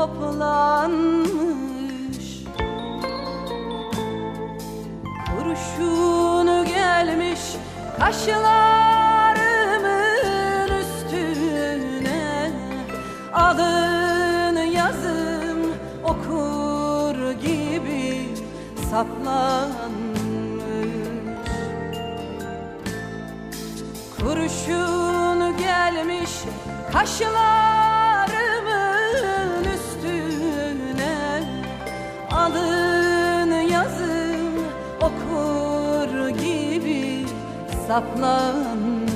Toplanmış. Kurşunu gelmiş kaşlarımın üstüne. Alın yazım okur gibi saplanmış. Kurşun gelmiş kaşlarımın saplanmış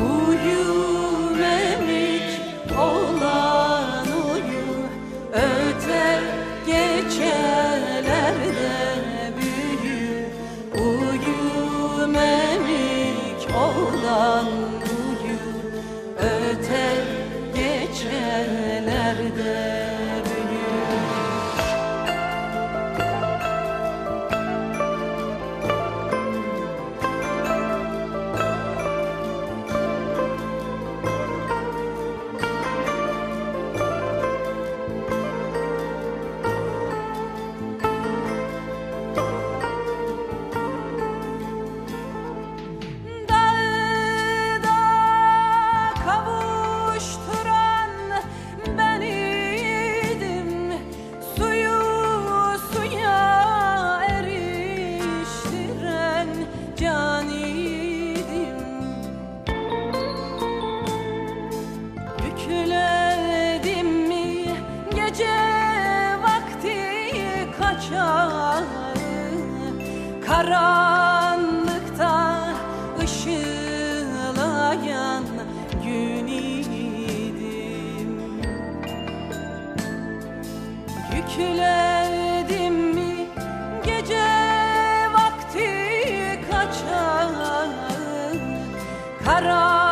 Uyu memik olan uyu Öte geçelerde büyü. Uyu memik olan uyu Öte Karanlıkta ışılayan gün Yükledim mi gece vakti kaçar Karanlıkta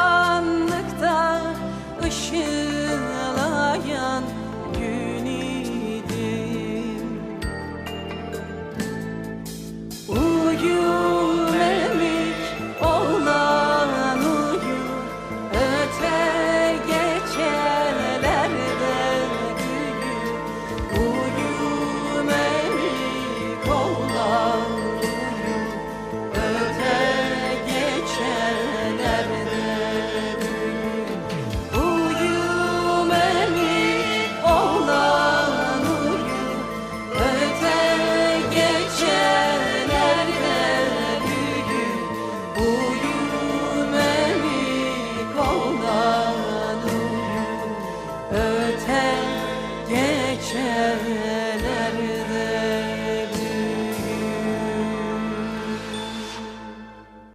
çekeler.